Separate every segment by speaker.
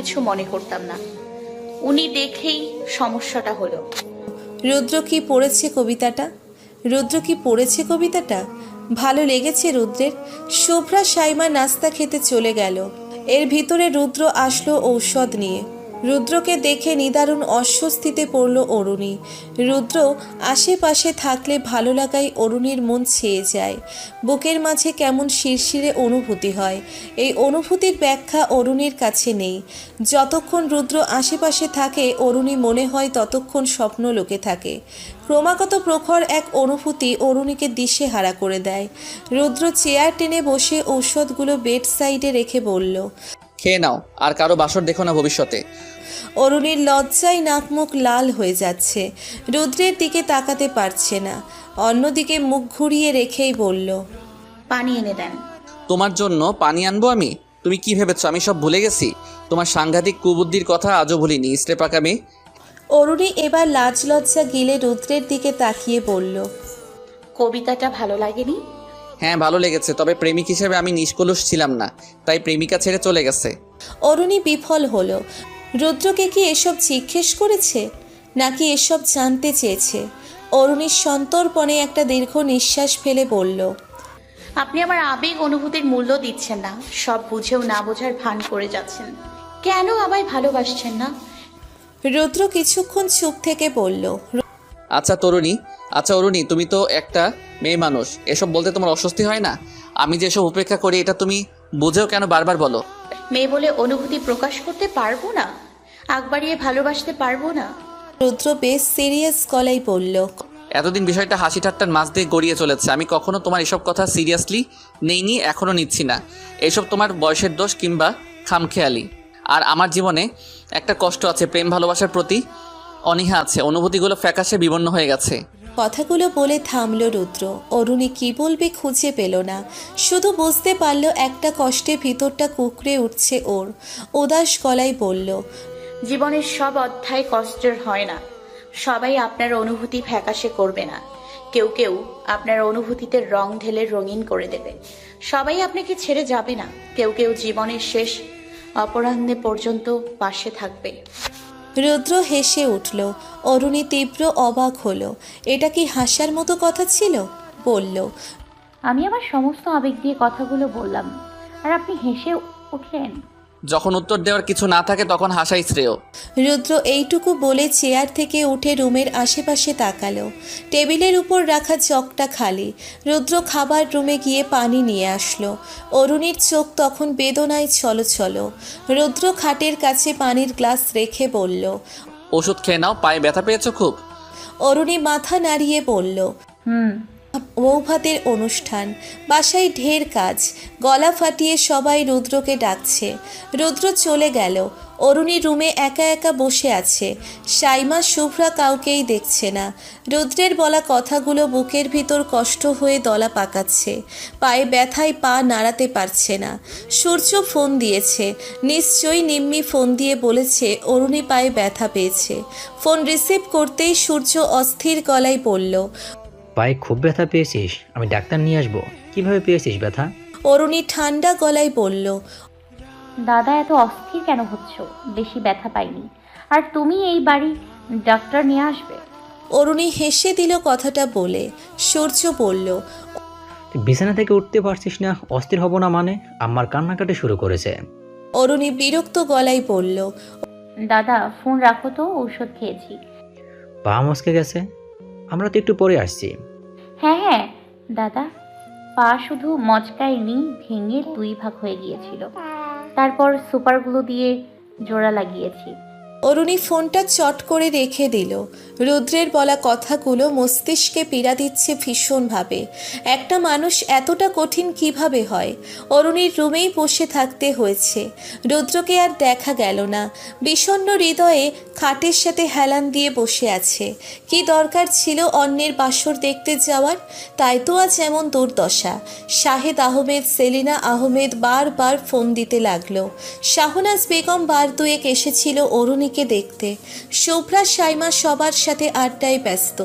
Speaker 1: কিছু মনে করতাম না। উনি দেখেই সমস্যাটা হলো।
Speaker 2: রুদ্র কি পড়েছে কবিতাটা? রুদ্র কি পড়েছে কবিতাটা? ভালো লেগেছে রুদ্রের। শুভ্রা সাইমা নাস্তা খেতে চলে গেল। এর ভিতরে রুদ্র আসলো ঔষধ নিয়ে। রুদ্রকে দেখে নিদারুণ অস্বস্তিতে পড়ল অরুণী। রুদ্র আশেপাশে থাকলে ভালো লাগাই অরুণীর মন ছেয়ে যায়। বুকের মাঝে কেমন শিরশিরে অনুভূতি হয়। এই অনুভূতির ব্যাখ্যা অরুণীর কাছে নেই। যতক্ষণ রুদ্র আশেপাশে থাকে, অরুণী মনে হয় ততক্ষণ স্বপ্ন লোকে থাকে। ক্রমাগত প্রখর এক অনুভূতি অরুণীকে দিশে হারা করে দেয়। রুদ্র চেয়ার টেনে বসে ঔষধগুলো বেড সাইডে রেখে বলল
Speaker 3: খেয়ে নাও আর কারও বাসর দেখো না ভবিষ্যতে।
Speaker 2: অরুণীর লজ্জায় নাকমুখ লাল হয়ে যাচ্ছে। রুদ্রের দিকে তাকাতে পারছে না। অন্যদিকে মুখ ঘুরিয়ে রেখেই বলল
Speaker 1: পানি এনে দেন।
Speaker 3: তোমার জন্য পানি আনব আমি? তুমি কি ভেবেছো আমি সব ভুলে গেছি? তোমার সাংঘাতিক কুবুদ্ধির কথা আজও ভুলিনি ইস্টে পাকা মেয়ে।
Speaker 2: অরুণী এবার লাজ লজ্জা গিলে রুদ্রের দিকে তাকিয়ে বলল
Speaker 1: কবিতাটা ভালো লাগেনি?
Speaker 3: হ্যাঁ ভালো লেগেছে। তবে প্রেমিক হিসেবে আমি নিষ্কলুষ ছিলাম না তাই প্রেমিকা ছেড়ে চলে গেছে।
Speaker 2: অরুণী বিফল হলো। রুদ্রকে কি এসব জিজ্ঞেস করেছে? নাকি এসব জানতে চেয়েছে? অরুণীর সন্তর্পণে একটা দীর্ঘ নিঃশ্বাস ফেলে বলল
Speaker 1: আপনি আমার আবেগ অনুভূতির মূল্য দিচ্ছেন না। সব বুঝেও না বোঝার ভান করে যাচ্ছেন। কেন আমায় ভালোবাসছেন না?
Speaker 2: রুদ্র কিছুক্ষণ চুপ থেকে বলল
Speaker 3: আচ্ছা তরুণী আচ্ছা অরুণী তুমি তো একটা মেয়ে মানুষ। এসব বলতে তোমার অস্বস্তি হয় না? আমি যেসব উপেক্ষা করি এটা তুমি বুঝেও কেন বারবার বলো?
Speaker 1: মেয়ে বলে অনুভূতি প্রকাশ করতে পারব না? আগ বাড়িয়ে ভালোবাসতে পারব না?
Speaker 2: রুদ্র বেশ সিরিয়াস গলায় বলল
Speaker 3: এতদিন বিষয়টা হাসি ঠাট্টার মাছ দিয়ে গড়িয়ে চলেছে। আমি কখনো তোমার এসব কথা সিরিয়াসলি নেইনি এখনও নিচ্ছি না। এসব তোমার বয়সের দোষ কিংবা খামখেয়ালি। আর আমার জীবনে একটা কষ্ট আছে প্রেম ভালোবাসার প্রতি অনীহা আছে অনুভূতিগুলো ফ্যাকাশে বিবন্ন হয়ে গেছে।
Speaker 2: কথাগুলো বলে থামল রুদ্র। অরুণী কি বলবে খুঁজে পেল না। শুধু বুঝতে পারল একটা কষ্টে ভিতরটা কুকড়ে উঠছে ওর। উদাস গলায় বলল
Speaker 1: জীবনের সব অধ্যায় কষ্টের হয় না। সবাই আপনার অনুভূতি ফ্যাকাশে করবে না। কেউ কেউ আপনার অনুভূতিতে রং ঢেলে রঙিন করে দেবে। সবাই আপনাকে ছেড়ে যাবে না। কেউ কেউ জীবনের শেষ অপরাহ্নে পর্যন্ত পাশে থাকবে।
Speaker 2: রুদ্র হেসে উঠল। অরুণী তীব্র অবাক হলো। এটা কি হাসার মতো কথা ছিল? বলল,
Speaker 4: আমি আমার সমস্ত আবেগ দিয়ে কথাগুলো বললাম। আর আপনি হেসে উঠলেন।
Speaker 3: যখন উত্তর দেওয়ার কিছু না থাকে তখন হাসাই শ্রেয়।
Speaker 2: রুদ্র এইটুকু বলে চেয়ার থেকে উঠে রুমের আশেপাশে তাকালো। টেবিলের উপর রাখা চকটা খালি। রুদ্র খাবার রুমে গিয়ে পানি নিয়ে আসলো। অরুণীর চোখ তখন বেদনায় ছলো ছলো রুদ্র খাটের কাছে পানির গ্লাস রেখে বলল
Speaker 3: ওষুধ খেয়ে নাও পায়ে ব্যথা পেয়েছ খুব?
Speaker 2: অরুণী মাথা নাড়িয়ে বলল
Speaker 4: হুম
Speaker 2: বৌভাতের অনুষ্ঠান। বাসায় ঢের কাজ। গলা ফাটিয়ে সবাই রুদ্রকে ডাকছে। রুদ্র চলে গেল। অরুণী রুমে একা একা বসে আছে। সাইমা, শুভ্রা কাউকেই দেখছে না। রুদ্রের বলা কথাগুলো বুকের ভিতর কষ্ট হয়ে দলা পাকাচ্ছে। পায়ে ব্যথায় পা নাড়াতে পারছে না। সূর্য ফোন দিয়েছে। নিশ্চয়ই নিম্মি ফোন দিয়ে বলেছে অরুণী পায়ে ব্যথা পেয়েছে। ফোন রিসিভ করতেই সূর্য অস্থির গলায় বলল
Speaker 5: পায়ে খুব ব্যথা পেয়েছিস? আমি ডাক্তার নিয়ে আসব। কীভাবে পেয়েছিস ব্যথা?
Speaker 2: অরুণী ঠান্ডা গলায় বলল
Speaker 4: দাদা এত অস্থির কেন হচ্ছ? বেশি ব্যথা পাইনি। আর তুমি এই বাড়ি ডাক্তার নিয়ে আসবে?
Speaker 2: অরুণী হেসে দিল কথাটা বলে। সূর্য বলল
Speaker 5: তুই বিছানা থেকে উঠতে পারছিস না অস্থির হব না মানে? আমার কান্নাকাটি শুরু করেছে।
Speaker 2: অরুণী বিরক্ত গলায় বলল
Speaker 4: দাদা ফোন রাখো তো ঔষধ খেয়েছি।
Speaker 5: পা মস্কে গেছে। আমরা তো একটু পরে আসছি।
Speaker 4: হ্যাঁ হ্যাঁ দাদা। পা শুধু মচকায়নি, ভেঙে দুই ভাগ হয়ে গিয়েছিল। তারপর সুপারগুলো দিয়ে জোড়া লাগিয়েছি।
Speaker 2: অরুণী ফোনটা চট করে রেখে দিল। রুদ্রের বলা কথাগুলো মস্তিষ্কে পীড়া দিচ্ছে ভীষণভাবে। একটা মানুষ এতটা কঠিন কীভাবে হয়? অরুণীর রুমেই বসে থাকতে হয়েছে। রুদ্রকে আর দেখা গেল না। বিষণ্ণ হৃদয়ে খাটের সাথে হেলান দিয়ে বসে আছে। কি দরকার ছিল অন্যের বাসর দেখতে যাওয়ার? তাই তো আজ এমন দুর্দশা। শাহেদ আহমেদ, সেলিনা আহমেদ বারবার ফোন দিতে লাগল। শাহনাজ বেগম বার দুয়েক এসেছিল অরুণীকে অরুণীকে দেখতে। শুভ্রা সাইমা সবার সাথে আড্ডায় ব্যস্ত।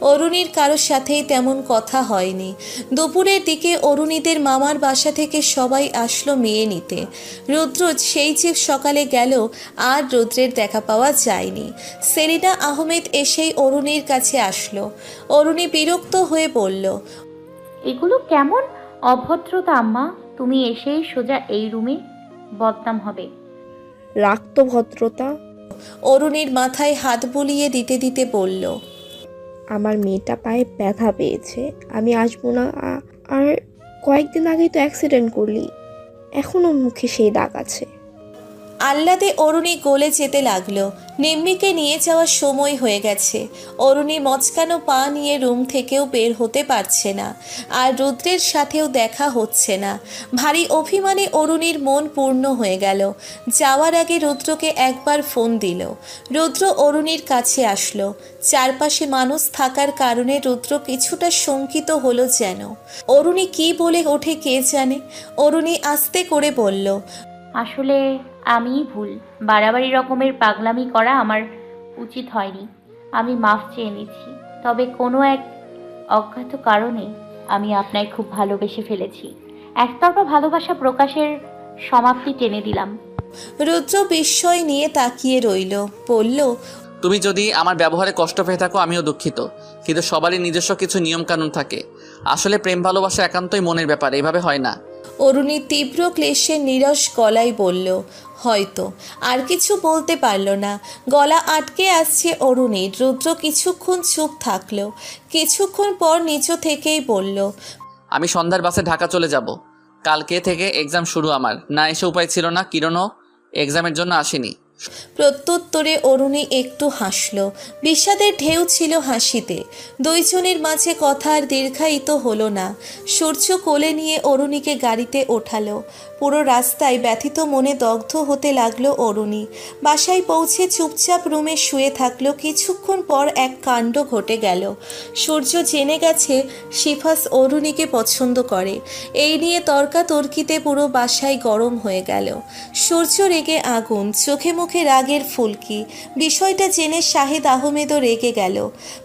Speaker 2: অরুণীর কারোর সাথেই তেমন কথা হয়নি। দুপুরের দিকে অরুণীদের মামার বাসা থেকে সবাই আসলো মেয়ে নিতে। রুদ্র সেই যে সকালে গেল আর রুদ্রের দেখা পাওয়া যায়নি। সেলিনা আহমেদ এসেই অরুণীর কাছে আসলো। অরুণী বিরক্ত হয়ে বলল
Speaker 4: এগুলো কেমন অভদ্রতা আম্মা? তুমি এসেই সোজা এই রুমে বদনাম হবে।
Speaker 6: রাখত ভদ্রতা।
Speaker 2: অরুণীর মাথায় হাত বুলিয়ে দিতে দিতে বলল,
Speaker 6: আমার মেয়েটা পায়ে ব্যথা পেয়েছে। আমি আসব না। আর কয়েকদিন আগেই তো অ্যাক্সিডেন্ট করলি। এখনও মুখে সেই দাগ আছে।
Speaker 2: আহ্লাদে অরুণী গলে যেতে লাগল। নিম্মিকে নিয়ে যাওয়ার সময় হয়ে গেছে। অরুণী মচকানো পা নিয়ে রুম থেকেও বের হতে পারছে না। আর রুদ্রের সাথেও দেখা হচ্ছে না। ভারী অভিমানে অরুণীর মন পূর্ণ হয়ে গেল। যাওয়ার আগে রুদ্রকে একবার ফোন দিল। রুদ্র অরুণীর কাছে আসলো। চারপাশে মানুষ থাকার কারণে রুদ্র কিছুটা শঙ্কিত হলো যেন। অরুণী কি বলে ওঠে কে জানে? অরুণী আস্তে করে বলল,
Speaker 4: আসলে আমিই ভুল। বাড়াবাড়ি রকমের পাগলামি করা আমার উচিত হয়নি। আমি মাফ চেয়ে নিচ্ছি। তবে কোনো এক অজ্ঞাত কারণে আমি আপনায় খুব ভালোবেসে ফেলেছি। একতরফা ভালোবাসা প্রকাশের সমাপ্তি টেনে দিলাম।
Speaker 2: রুদ্র বিস্ময় নিয়ে তাকিয়ে রইল বলল
Speaker 3: তুমি যদি আমার ব্যবহারে কষ্ট পেয়ে থাকো আমিও দুঃখিত। কিন্তু সবারই নিজস্ব কিছু নিয়মকানুন থাকে। আসলে প্রেম ভালোবাসা একান্তই মনের ব্যাপার এভাবে হয় না।
Speaker 2: অরুণী তীব্র ক্লেশে নিরস গলায় বলল হয়তো। আর কিছু বলতে পারল না। গলা আটকে আসছে অরুণীর। রুদ্র কিছুক্ষণ চুপ থাকল। কিছুক্ষণ পর নিচু থেকেই বলল
Speaker 3: আমি সন্ধ্যার বাসে ঢাকা চলে যাব। কালকে থেকে এক্সাম শুরু আমার। না এসে উপায় ছিল না কিরণও এক্সামের জন্য আসেনি।
Speaker 2: প্রত্যুত্তরে অরুণী একটু হাসল। বিষাদের ঢেউ ছিল হাসিতে। দুইজনের মাঝে কথা আর দীর্ঘায়িত হলো না। সূর্য কোলে নিয়ে অরুণীকে গাড়িতে ওঠালো। পুরো রাস্তায় ব্যথিত মনে দগ্ধ হতে লাগল অরুণী। বাসায় পৌঁছে চুপচাপ রুমে শুয়ে থাকল। কিছুক্ষণ পর এক কাণ্ড ঘটে গেল। সূর্য জেনে গেছে শিফাস অরুণীকে পছন্দ করে। এই নিয়ে তর্কাতর্কিতে পুরো বাসায় গরম হয়ে গেল। সূর্য রেগে আগুন, চোখে মুখে রাগের ফুলকি। বিষয়টা জেনে শাহিদ আহমেদও রেগে গেল।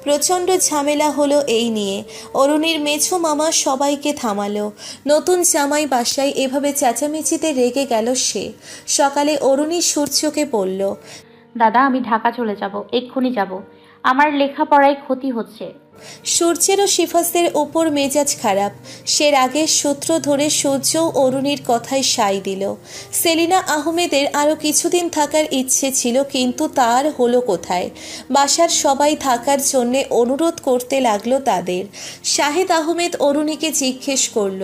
Speaker 2: প্রচণ্ড ঝামেলা হলো এই নিয়ে। অরুণীর মেছো মামা সবাইকে থামালো। নতুন জামাই বাসায় এভাবে চেঁচামেচিতে রেগে গেল সে। সকালে অরুণী সূর্যকে বলল
Speaker 4: দাদা আমি ঢাকা চলে যাব এক্ষুনি যাব। আমার লেখাপড়ায় ক্ষতি হচ্ছে।
Speaker 2: সূর্যেরও শিফাসের ওপর মেজাজ খারাপ। সে রাগের সূত্র ধরে সূর্যও অরুণীর কথায় সাই দিল। সেলিনা আহমেদের আরও কিছুদিন থাকার ইচ্ছে ছিল কিন্তু তার হলো কোথায়? বাসার সবাই থাকার জন্যে অনুরোধ করতে লাগল তাদের। শাহেদ আহমেদ অরুণীকে জিজ্ঞেস করল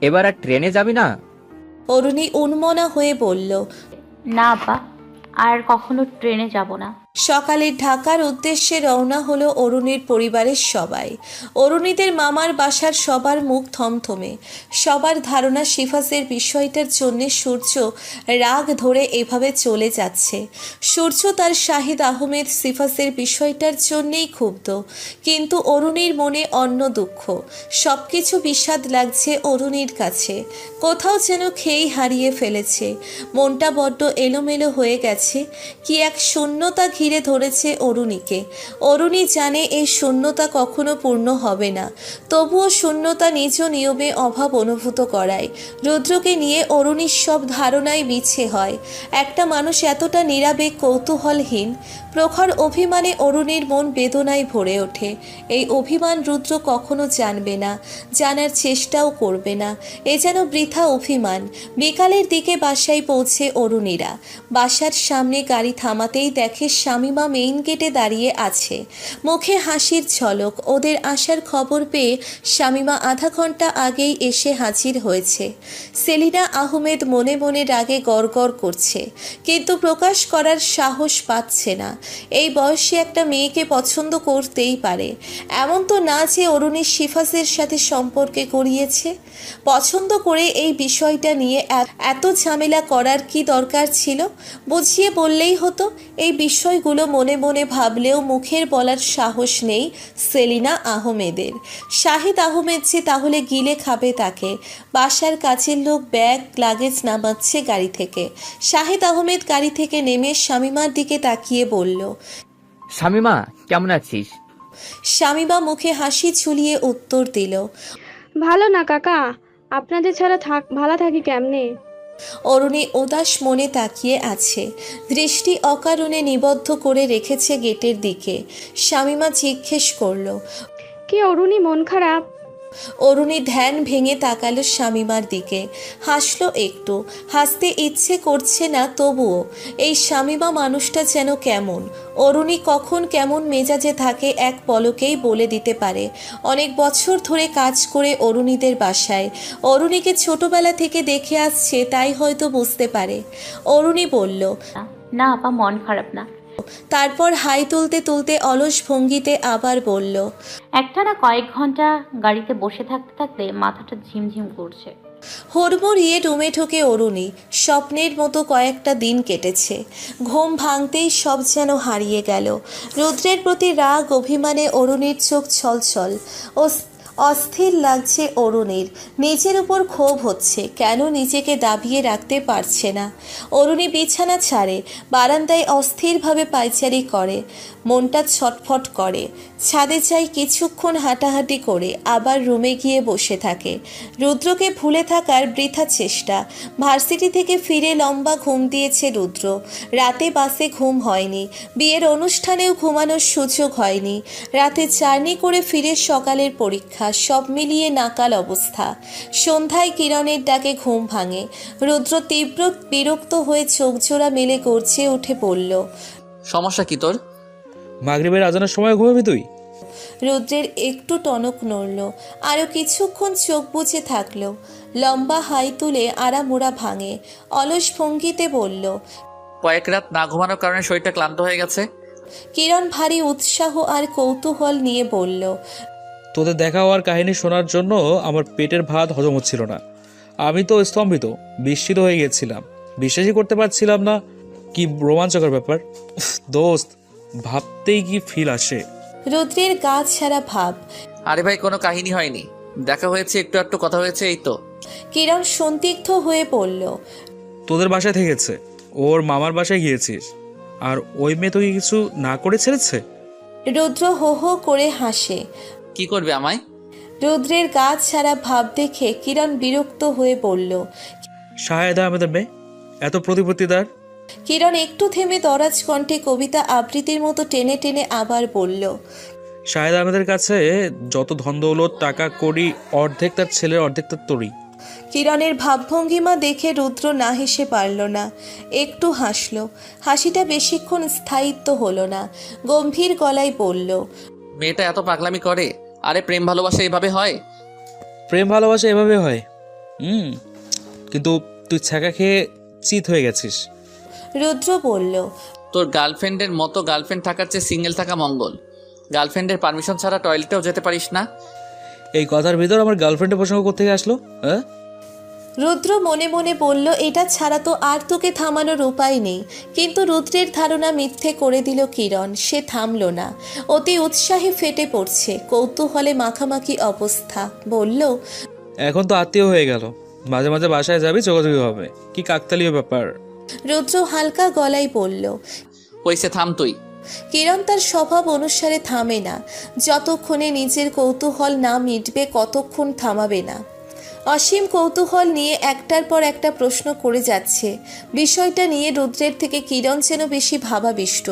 Speaker 7: এবার আর ট্রেনে যাবি না?
Speaker 2: অরুণী উন্মনা হয়ে বলল
Speaker 4: না বা আর কখনো ট্রেনে যাব না।
Speaker 2: সকালে ঢাকার উদ্দেশ্যে রওনা হলো অরুণীর পরিবারের সবাই। অরুণীদের মামার বাসার সবার মুখ থমথমে। সবার ধারণা শিফাসের বিষয়টার জন্য সূর্য রাগ ধরে এভাবে চলে যাচ্ছে। সূর্য তার শাহিদ আহমেদ সিফাসের বিষয়টার জন্যেই ক্ষুব্ধ। কিন্তু অরুণীর মনে অন্য দুঃখ। সব কিছু বিষাদ লাগছে অরুণীর কাছে। কোথাও যেন খেই হারিয়ে ফেলেছে। মনটা বড্ড এলোমেলো হয়ে গেছে। কি এক শূন্যতা ঘিরে ধরেছে অরুণীকে। অরুণী জানে এই শূন্যতা কখনো পূর্ণ হবে না। তবুও শূন্যতা নিজ নিয়মে অভাব অনুভূত করায়। রুদ্রকে নিয়ে অরুণীর সব ধারণাই মিছে হয়। একটা মানুষ এতটা নিরাবেগ কৌতূহলহীন। প্রখর অভিমানে অরুণীর মন বেদনায় ভরে ওঠে। এই অভিমান রুদ্র কখনো জানবে না, জানার চেষ্টাও করবে না। এ যেন বৃথা অভিমান। বিকালের দিকে বাসায় পৌঁছে অরুণীরা। বাসার সামনে গাড়ি থামাতেই দেখে শামিমা মেইন গেটে দাঁড়িয়ে আছে। মুখে হাসির ঝলক, ওদের আসার খবর পেয়ে শামিমা আধা ঘণ্টা আগেই এসে হাজির হয়েছে। সেলিনা আহমেদ মনে মনে রাগে গড়গড় করছে, কিন্তু প্রকাশ করার সাহস পাচ্ছে না। এই বয়সে একটা মেয়েকে পছন্দ করতেই পারে। এমন তো না যে অরুণী শিফাসের সাথে সম্পর্কে করিয়েছে পছন্দ করে এই বিষয়টা নিয়ে এত ঝামেলা করার কি দরকার ছিল? বুঝিয়ে বললেই হতো, এই বিষয় বিষয়গুলো মনে মনে ভাবলেও মুখের বলার সাহস নেই সেলিনা আহমেদের। শাহিদ আহমেদ যে তাহলে গিলে খাবে তাকে। বাসার কাছের লোক ব্যাগ লাগেজ নামাচ্ছে গাড়ি থেকে। শাহিদ আহমেদ গাড়ি থেকে নেমে শামিমার দিকে তাকিয়ে বলল
Speaker 7: শামিমা কেমন আছিস?
Speaker 2: শামিমা মুখে হাসি ঝুলিয়ে উত্তর দিল
Speaker 8: ভালো না কাকা আপনাদের ছাড়া থাক ভালো থাকি কেমনে?
Speaker 2: অরুণী উদাস মনে তাকিয়ে আছে। দৃষ্টি অকারণে নিবদ্ধ করে রেখেছে গেটের দিকে। স্বামীমা জিজ্ঞেস করল,
Speaker 8: কি অরুণী, মন খারাপ?
Speaker 2: অরুণী ধ্যান ভেঙে তাকালো শামিমার দিকে। হাসলো একটু। হাসতে ইচ্ছে করছে না, তবুও। এই শামিমা মানুষটা যেন কেমন? অরুণী কখন কেমন মেজাজে থাকে এক পলকেই বলে দিতে পারে। অনেক বছর ধরে কাজ করে অরুণীদের বাসায়। অরুণীকে ছোটবেলা থেকে দেখে আসছে, তাই হয়তো বুঝতে পারে। অরুণী বলল,
Speaker 4: না আপা, মন খারাপ না।
Speaker 2: তারপর হাই তুলতে তুলতে অলস ভঙ্গিতে আবার বলল
Speaker 4: একটা না কয়েক ঘণ্টা গাড়িতে বসে থাকতে থাকতে মাথাটা ঝিমঝিম করছে।
Speaker 2: হুড়মুড়িয়ে রুমে ঢোকে অরুণী স্বপ্নের মতো কয়েকটা দিন কেটেছে। ঘুম ভাঙতেই সব যেন হারিয়ে গেল। রুদ্রের প্রতি রাগ অভিমানে অরুণীর চোখ ছলছল। ও অস্থির লাগছে অরুণীর। নিজের উপর ক্ষোভ হচ্ছে। কেন নিজেকে দাবিয়ে রাখতে পারছে না? অরুণী বিছানা ছাড়ে, বারান্দায় অস্থিরভাবে পায়চারি করে। মনটা ছটফট করে। ছাদে যাই কিছুক্ষণ হাঁটাহাঁটি করে আবার রুমে গিয়ে বসে থাকে। রুদ্রকে ভুলে থাকার বৃথা চেষ্টা। ভার্সিটি থেকে ফিরে লম্বা ঘুম দিয়েছে রুদ্র। রাতে বাসে ঘুম হয়নি। বিয়ের অনুষ্ঠানেও ঘুমানোর সুযোগ হয়নি। রাতে জার্নি করে ফিরে সকালের পরীক্ষা। সব মিলিয়ে নাকাল অবস্থা। সন্ধ্যায় কিরণের ডাকে ঘুম ভাঙে। রুদ্র তীব্র বিরক্ত হয়ে চোখ জোড়া মেলে করছে উঠে পড়ল।
Speaker 3: সমস্যা কি তোর?
Speaker 9: মাগরিবের আজানের সময় ঘুমাবি তুই?
Speaker 2: রুদ্রের একটু টনক নড়ল। আরও কিছুক্ষণ চোখ বুজে থাকল। লম্বা হাই তুলে আড়ামোড়া ভাঙে। অলস ভঙ্গিতে বলল
Speaker 3: কয়েক রাত না ঘুমানোর কারণে শরীরটা ক্লান্ত হয়ে গেছে?
Speaker 2: কিরণ ভারী উৎসাহ আর কৌতূহল নিয়ে বলল
Speaker 9: তোদের দেখা হওয়ার কাহিনী শোনার জন্য আমার পেটের ভাত হজম হচ্ছিল না। আমি তো স্তম্ভিত বিস্মিত হয়ে গেছিলাম। বিশ্বাসই করতে পারছিলাম না। কি রোমাঞ্চকর ব্যাপার। দোস্ত ভাবতেই কি ফিল আসে।
Speaker 2: রুদ্রের গা ছাড়া ভাব।
Speaker 3: আরে ভাই কোনো কাহিনী হয়নি। দেখা হয়েছে একটু একটু কথা হয়েছে এই তো।
Speaker 2: কিরণ সন্দিগ্ধ হয়ে পড়ল
Speaker 9: তোদের বাসায় থেকেছে। ওর মামার বাসায় গিয়েছিস। আর ওই মেয়ে তোকে কিছু না করে ছেড়েছে?
Speaker 2: রুদ্র হো হো করে হাসে।
Speaker 3: কি করবে আমায়?
Speaker 2: রুদ্রের গা ছাড়া ভাব দেখে কিরণ বিরক্ত হয়ে বলল
Speaker 9: শাহেদা আহমেদের মেয়ে এত প্রতিপত্তিদার।
Speaker 2: কিরণ একটু থেমে দরাজ কণ্ঠে কবিতা আবৃত্তির মতো টেনে টেনে আবার বলল
Speaker 9: শাহেদ আহমেদের কাছে যত ধন দৌলত টাকা করি অর্ধেক তার ছেলের অর্ধেক তার তরি।
Speaker 2: কিরণের ভাবভঙ্গিমা দেখে রুদ্র না হেসে পারল না একটু হাসল হাসিটা বেশিক্ষণ স্থায়িত্ব হলো না গম্ভীর গলায় বলল
Speaker 3: মেয়েটা এত পাগলামি করে? আরে প্রেম ভালোবাসা এভাবে হয়?
Speaker 9: প্রেম ভালোবাসা এভাবে হয়। হুম। কিন্তু তুই ছ্যাঁকা খেয়ে চিত হয়ে গেছিস।
Speaker 2: রুদ্র বলল
Speaker 3: তোর গার্লফ্রেন্ডের মতো গার্লফ্রেন্ড থাকার চেয়ে সিঙ্গেল থাকা মঙ্গল। গার্লফ্রেন্ডের পারমিশন ছাড়া টয়লেটেও যেতে পারিস না।
Speaker 9: এই কথার ভিতর আমার গার্লফ্রেন্ডের প্রসঙ্গ কোথেকে আসলো? হ্যাঁ?
Speaker 2: রুদ্র মনে মনে বলল এটা ছাড়া তো আর তোকে থামানোর উপায় নেই। কিন্তু রুদ্রের ধারণা মিথ্যে করে দিল কিরণ সে থামল না। অতি উৎসাহে ফেটে পড়ছে কৌতূহলে মাখামাখি অবস্থা। বলল
Speaker 9: এখন তো আত্মীয় হয়ে গেল। মাঝে মাঝে বাসায় যাবি যোগাযোগী হবে। কি কাকতালীয় ব্যাপার?
Speaker 2: রুদ্র হালকা গলায় বলল
Speaker 3: হইছে থাম তুই।
Speaker 2: কিরণ তার স্বভাব অনুসারে থামে না। যতক্ষণে নিজের কৌতূহল না মিটবে কতক্ষণ থামাবে না। অসীম কৌতূহল নিয়ে একটার পর একটা প্রশ্ন করে যাচ্ছে। বিষয়টা নিয়ে রুদ্রের থেকে কিরণ যেন বেশি ভাবাবিষ্ট।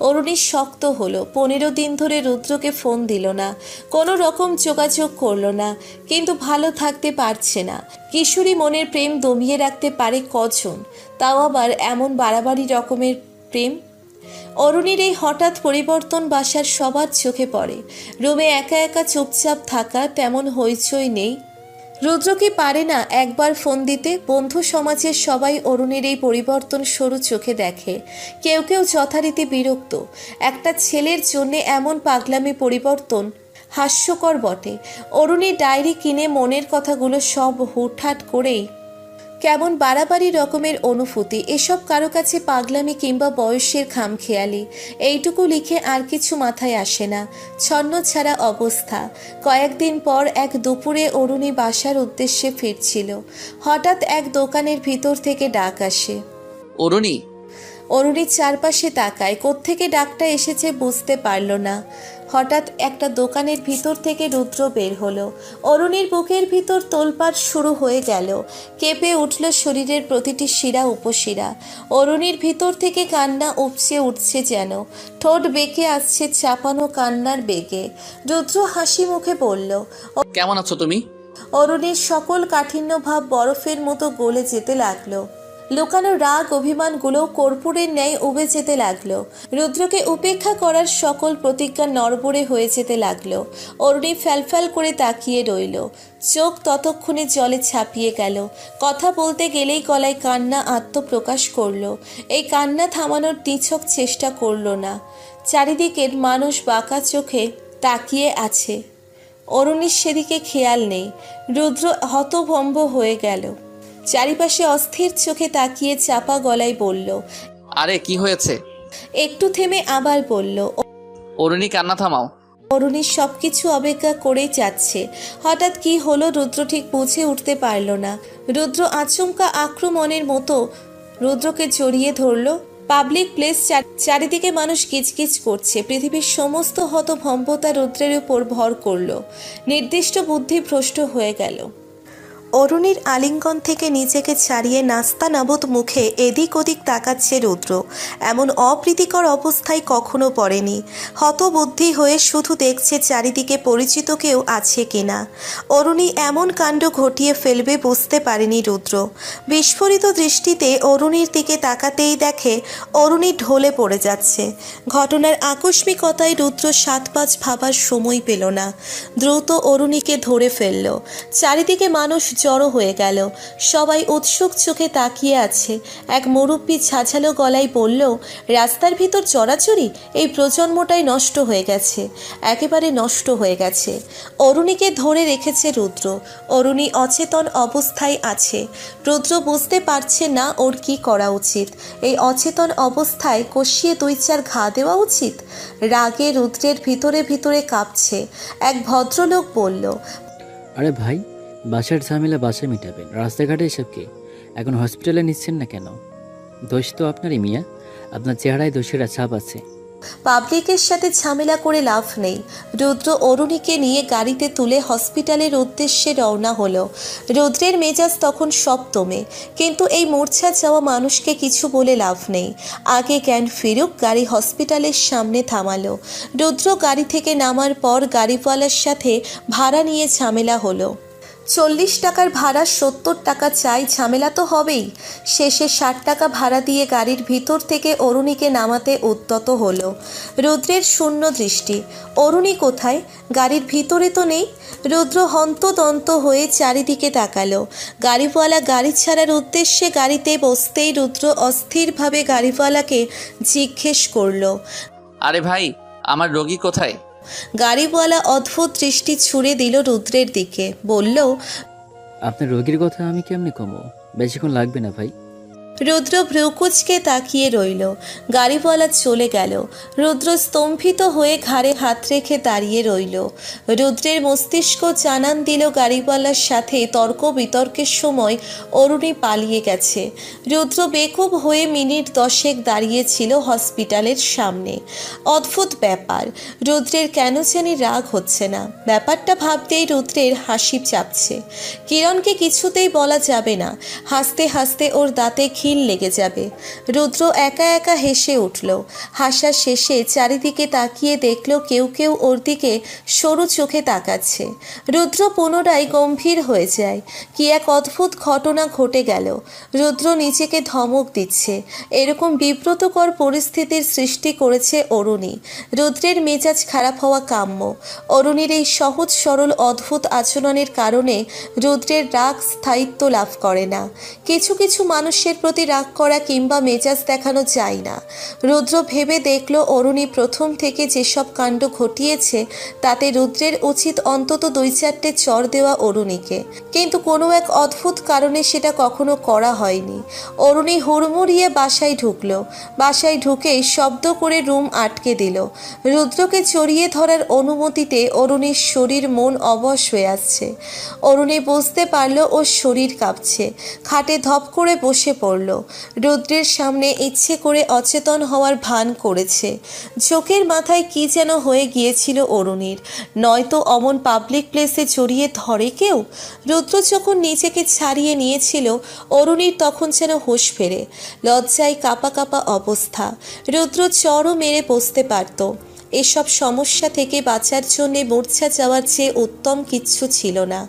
Speaker 2: অরুণী শক্ত হলো। পনেরো দিন ধরে রুদ্রকে ফোন দিল না। কোনো রকম যোগাযোগ করল না। কিন্তু ভালো থাকতে পারছে না। কিশোরী মনের প্রেম দমিয়ে রাখতে পারে কজন? তাও আবার এমন বাড়াবাড়ি রকমের প্রেম? অরুণীর এই হঠাৎ পরিবর্তন বাসার সবার চোখে পড়ে। রুমে একা একা চুপচাপ থাকা তেমন হইচই নেই। রুদ্র কি পারে না একবার ফোন দিতে? বন্ধু সমাজের সবাই অরুণের এই পরিবর্তন সরু চোখে দেখে। কেউ কেউ যথারীতি বিরক্ত। একটা ছেলের জন্য এমন পাগলামি পরিবর্তন হাস্যকর বটে। অরুণী ডায়েরি কিনে মনের কথাগুলো সব হুটহাট করেই কেমন বাড়াবাড়ি রকমের অনুভূতি, এসব কারও কাছে পাগলামি কিংবা বয়সের খামখেয়ালি, এইটুকু লিখে আর কিছু মাথায় আসে না। ছন্ন ছাড়া অবস্থা। কয়েকদিন পর এক দুপুরে অরুণী বাসার উদ্দেশ্যে ফিরছিল। হঠাৎ এক দোকানের ভিতর থেকে ডাক আসে।
Speaker 3: অরুণী
Speaker 2: অরুণীর চারপাশে তাকায় কোত্থেকে ডাকটা এসেছে বুঝতে পারল না। হঠাৎ একটা দোকানের ভিতর থেকে রুদ্র বের হলো। অরুণীর বুকের ভিতর তোলপাড় শুরু হয়ে গেল। কেঁপে উঠল শরীরের প্রতিটি শিরা উপশিরা। অরুণীর ভিতর থেকে কান্না উপচে উঠছে যেন। ঠোঁট বেঁকে আসছে চাপানো কান্নার বেগে। রুদ্র হাসি মুখে বলল
Speaker 3: কেমন আছো তুমি?
Speaker 2: অরুণীর সকল কাঠিন্য ভাব বরফের মতো গলে যেতে লাগল। লুকানো রাগ অভিমানগুলো কর্পূরের ন্যায় উবে যেতে লাগল। রুদ্রকে উপেক্ষা করার সকল প্রতিজ্ঞা নড়বড়ে হয়ে যেতে লাগল। অরুণী ফ্যালফ্যাল করে তাকিয়ে রইল। চোখ ততক্ষণে জলে ছাপিয়ে গেল। কথা বলতে গেলেই গলায় কান্না আত্মপ্রকাশ করল। এই কান্না থামানোর নিছক চেষ্টা করল না। চারিদিকের মানুষ বাঁকা চোখে তাকিয়ে আছে। অরুণীর সেদিকে খেয়াল নেই। রুদ্র হতভম্ব হয়ে গেল। চারিপাশে অস্থির চোখে তাকিয়ে চাপা গলায় বলল
Speaker 3: আরে কি হয়েছে?
Speaker 2: একটু থেমে আবার বলল
Speaker 3: অরুণী কান্না থামাও।
Speaker 2: অরুণীর সবকিছু অপেক্ষা করেই যাচ্ছে। হঠাৎ কি হলো রুদ্র ঠিক বুঝে উঠতে পারল না। রুদ্র আচমকা আক্রমণের মতো রুদ্রকে জড়িয়ে ধরলো। পাবলিক প্লেস চারিদিকে মানুষ কিচকিচ করছে। পৃথিবীর সমস্ত হতভম্বতা রুদ্রের উপর ভর করল। নির্দিষ্ট বুদ্ধি ভ্রষ্ট হয়ে গেল। অরুণীর আলিঙ্গন থেকে নিজেকে ছাড়িয়ে নাস্তা নাবদ মুখে এদিক ওদিক তাকাচ্ছে রুদ্র। এমন অপ্রীতিকর অবস্থায় কখনো পড়েনি। হতবুদ্ধি হয়ে শুধু দেখছে চারিদিকে পরিচিত কেউ আছে কিনা। অরুণী এমন কাণ্ড ঘটিয়ে ফেলবে বুঝতে পারেনি রুদ্র। বিস্ফোরিত দৃষ্টিতে অরুণীর দিকে তাকাতেই দেখে অরুণী ঢলে পড়ে যাচ্ছে। ঘটনার আকস্মিকতায় রুদ্র সাত পাঁচ ভাবার সময় পেল না। দ্রুত অরুণীকে ধরে ফেলল। চারিদিকে মানুষ জড়ো হয়ে গেল। সবাই উৎসুক চোখে তাকিয়ে আছে। এক মুরব্বী ঝাঝালো গলায় বলল, রাস্তার ভিতর চড়াচড়ি এই প্রজন্মটাই নষ্ট হয়ে গেছে। একেবারে নষ্ট হয়ে গেছে। অরুণীকে ধরে রেখেছে রুদ্র। অরুণী অচেতন অবস্থায় আছে। রুদ্র বুঝতে পারছে না ওর কি করা উচিত। এই অচেতন অবস্থায় কষিয়ে দুই চার ঘা দেওয়া উচিত? রাগে রুদ্রের ভিতরে ভিতরে কাঁপছে। এক ভদ্রলোক বলল,
Speaker 5: আরে ভাই বাসার ঝামেলা বাসায় মিটাবেন। রাস্তাঘাটে এসব কি? এখন হসপিটালে নিচ্ছেন না কেন? দোষ তো আপনারই, মিয়া। আপনার চেহারায় দোষের ছাপ আছে।
Speaker 2: পাবলিকের সাথে ঝামেলা করে লাভ নেই। রুদ্র অরুণীকে নিয়ে গাড়িতে তুলে হসপিটালের উদ্দেশ্যে রওনা হলো। রুদ্রের মেজাজ তখন সপ্তমে, কিন্তু এই মূর্ছা যাওয়া মানুষকে কিছু বলে লাভ নেই। আগে জ্ঞান ফিরুক, গাড়ি হসপিটালের সামনে থামালো। রুদ্র গাড়ি থেকে নামার পর গাড়িওয়ালার সাথে ভাড়া নিয়ে ঝামেলা হলো। চল্লিশ টাকার ভাড়া, সত্তর টাকা চাই, ঝামেলা তো হবেই। শেষে ষাট টাকা ভাড়া দিয়ে গাড়ির ভিতর থেকে অরুণীকে নামাতে উদ্যত হলো। রুদ্রের শূন্য দৃষ্টি। অরুণী কোথায়? গাড়ির ভিতরে তো নেই। রুদ্র হন্তদন্ত হয়ে চারিদিকে তাকালো। গাড়িওয়ালা গাড়ি ছাড়ার উদ্দেশ্যে গাড়িতে বসতেই রুদ্র অস্থিরভাবে গাড়িওয়ালাকে জিজ্ঞেস করল,
Speaker 3: আরে ভাই, আমার রোগী কোথায়?
Speaker 2: গাড়িওয়ালা অদ্ভুত দৃষ্টি ছুড়ে দিল রুদ্রের দিকে, বলল,
Speaker 5: আপনার রোগীর কথা আমি কেমনে কমো বেশিক্ষণ লাগবে না ভাই।
Speaker 2: রুদ্র ভ্রুকুচকে তাকিয়ে রইল। গাড়িওয়ালা চলে গেল। রুদ্র স্তম্ভিত হয়ে ঘাড়ে হাত রেখে দাঁড়িয়ে রইল। রুদ্রের মস্তিষ্ক জানান দিল গাড়িওয়ালার সাথে তর্ক বিতর্কের সময় অরুণী পালিয়ে গেছে। রুদ্র বেকুব হয়ে মিনিট দশেক দাঁড়িয়েছিল হসপিটালের সামনে। অদ্ভুত ব্যাপার, রুদ্রের কেন জানি রাগ হচ্ছে না। ব্যাপারটা ভাবতেই রুদ্রের হাসি চাপছে। কিরণকে কিছুতেই বলা যাবে না। হাসতে হাসতে ওর দাঁতে খিল লেগে যাবে। রুদ্র একা একা হেসে উঠল। হাসা শেষে চারিদিকে তাকিয়ে দেখল কেউ কেউ ওর দিকে সরু চোখে তাকাচ্ছে। রুদ্র পুনরায় গম্ভীর হয়ে যায়। কি এক অদ্ভুত ঘটনা ঘটে গেল। রুদ্র নিজেকে ধমক দিচ্ছে। এরকম বিব্রতকর পরিস্থিতির সৃষ্টি করেছে অরুণী। রুদ্রের মেজাজ খারাপ হওয়া কাম্য। অরুণীর এই সহজ সরল অদ্ভুত আচরণের কারণে রুদ্রের রাগ স্থায়িত্ব লাভ করে না। কিছু কিছু মানুষের প্রতি প্রতি রাগ করা কিংবা মেজাজ দেখানো যায় না। রুদ্র ভেবে দেখল অরুণী প্রথম থেকে যেসব কাণ্ড ঘটিয়েছে, তাতে রুদ্রের উচিত অন্তত দুই চারটে চর দেওয়া অরুণীকে। কিন্তু কোনো এক অদ্ভুত কারণে সেটা কখনো করা হয়নি। অরুণী হুড়মুড়িয়ে বাসায় ঢুকল। বাসায় ঢুকেই শব্দ করে রুম আটকে দিল। রুদ্রকে চড়িয়ে ধরার অনুমতিতে অরুণীর শরীর মন অবশ হয়ে আসছে। অরুণী বুঝতে পারল ওর শরীর কাঁপছে। খাটে ধপ করে বসে পড়ল। রুদ্রের সামনে ইচ্ছে করে অচেতন হওয়ার ভান করেছে। চোখের মাথায় কি যেন হয়ে গিয়েছিল অরুণীর। নয়তো অমন পাবলিক প্লেসে জড়িয়ে ধরে কেউ? রুদ্র যখন নিজেকে ছাড়িয়ে নিয়েছিল, অরুণীর তখন যেন হুঁশ ফেরে। লজ্জায় কাপা কাপা অবস্থা। রুদ্র চরও মেরে বসতে পারত। এসব সমস্যা থেকে বাঁচার জন্যে মূর্ছা যাওয়ার চেয়ে উত্তম কিচ্ছু ছিল না।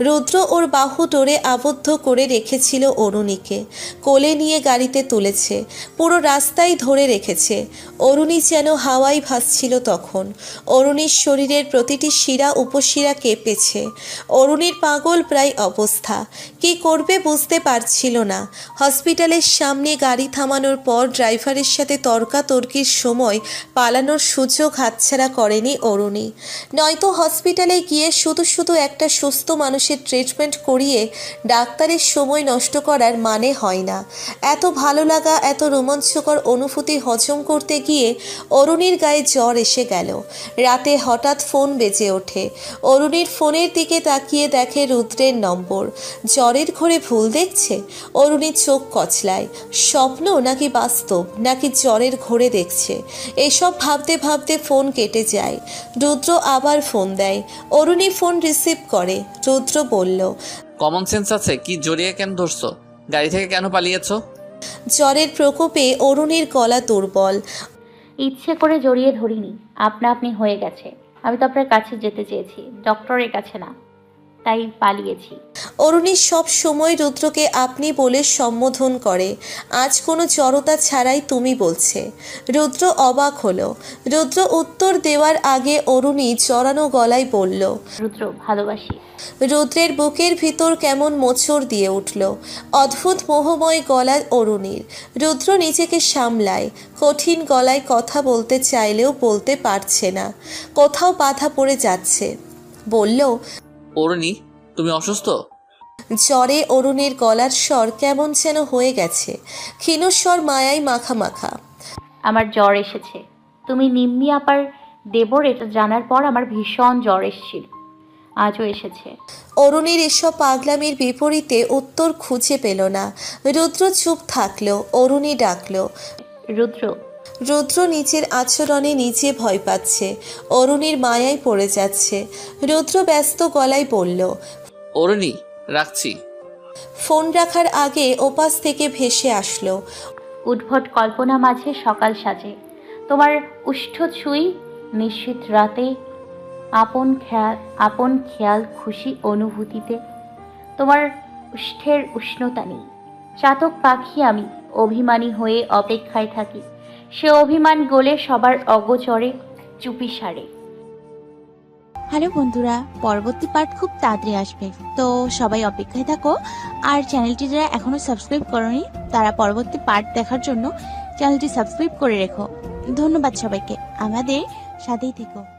Speaker 2: রুদ্র ওর বাহু ডোরে আবদ্ধ করে রেখেছিল অরুণীকে। কোলে নিয়ে গাড়িতে তুলেছে। পুরো রাস্তায় ধরে রেখেছে। অরুণী যেন হাওয়ায় ভাসছিল তখন। অরুণীর শরীরের প্রতিটি শিরা উপশিরা কেঁপেছে। অরুণীর পাগল প্রায় অবস্থা। কি করবে বুঝতে পারছিল না। হসপিটালের সামনে গাড়ি থামানোর পর ড্রাইভারের সাথে তর্কাতর্কির সময় পালানোর সুযোগ হাতছাড়া করেনি অরুণী। নয়তো হসপিটালে গিয়ে শুধু শুধু একটা সুস্থ মানুষের ট্রিটমেন্ট করিয়ে ডাক্তারের সময় নষ্ট করার মানে হয় না। এত ভালো লাগা, এত রোমাঞ্চকর অনুভূতি হজম করতে গিয়ে অরুণীর গায়ে জ্বর এসে গেল। রাতে হঠাৎ ফোন বেজে ওঠে। অরুণীর ফোনের দিকে তাকিয়ে দেখে রুদ্রের নম্বর। জ্বরের ঘরে ভুল দেখছে? অরুণীর চোখ কচলায়। স্বপ্ন নাকি বাস্তব, নাকি জ্বরের ঘোরে দেখছে? এসব ভাবতে ভাবতে ফোন কেটে যায়। রুদ্র আবার ফোন দেয়। অরুণী ফোন রিসিভ করে। রুদ্র বলল
Speaker 3: কমন সেন্স আছে। কি জড়িয়ে কেন ধরছো? গাড়ি থেকে কেন পালিয়েছো?
Speaker 2: জ্বরের প্রকোপে অরুণীর গলা দুর্বল।
Speaker 4: ইচ্ছে করে জড়িয়ে ধরিনি। আপনা আপনি হয়ে গেছে। আমি তো আপনার কাছে যেতে চেয়েছি। ডক্টরের কাছে না। তাই পালিয়েছি।
Speaker 2: অরুণী সব সময় রুদ্রকে আপনি বলে সম্বোধন করে। আজ কোনো জড়তা ছাড়াই তুমি বলছে। রুদ্র অবাক হলো। রুদ্র উত্তর দেওয়ার আগে অরুণী জড়ানো গলায় বলল
Speaker 4: রুদ্র ভালোবাসি।
Speaker 2: রুদ্রের বুকের ভিতর কেমন মোচড় দিয়ে উঠল। অদ্ভুত মোহময় গলা অরুণীর। রুদ্র নিজেকে সামলায়। কঠিন গলায় কথা বলতে চাইলেও বলতে পারছে না। কোথাও বাধা পড়ে যাচ্ছে। বলল
Speaker 3: অরুণী তুমি অসুস্থ?
Speaker 2: জ্বরে অরুণের গলার স্বর কেমন যেন হয়ে গেছে। ক্ষীণস্বর মায়ায় মাখা মাখা।
Speaker 4: আমার জ্বর এসেছে। তুমি নিম্মি আপার দেবর এটা জানার পর আমার ভীষণ জ্বর এসেছিল। আজও এসেছে।
Speaker 2: অরুণের এসব পাগলামির বিপরীতে উত্তর খুঁজে পেল না। রুদ্র চুপ থাকল অরুণী ডাকলো।
Speaker 4: রুদ্র
Speaker 2: রুদ্র নিজের আচরণে নিজে ভয় পাচ্ছে। অরুণীর মায়ায় পড়ে যাচ্ছে। রুদ্র ব্যস্ত গলায় বলল
Speaker 3: অরুণী রাখছি।
Speaker 2: ফোন রাখার আগে ওপাশ থেকে ভেসে আসলো।
Speaker 4: উদ্ভট কল্পনা মাঝে সকাল সাজে। তোমার উষ্ঠ ছুঁই নিশ্চিত রাতে আপন খেয়াল আপন খেয়াল খুশি অনুভূতিতে। তোমার উষ্ঠের উষ্ণতা নেই। চাতক পাখি আমি অভিমানী হয়ে অপেক্ষায় থাকি। সে অভিমান গলে সবার অগোচরে চুপি সারে।
Speaker 10: হ্যালো বন্ধুরা, পরবর্তী পার্ট খুব তাড়াতাড়ি আসবে। তো সবাই অপেক্ষায় থাকো, আর চ্যানেলটি যারা এখনও সাবস্ক্রাইব করনি, তারা পরবর্তী পার্ট দেখার জন্য চ্যানেলটি সাবস্ক্রাইব করে রেখো। ধন্যবাদ সবাইকে। আমাদের সাথেই থেকো।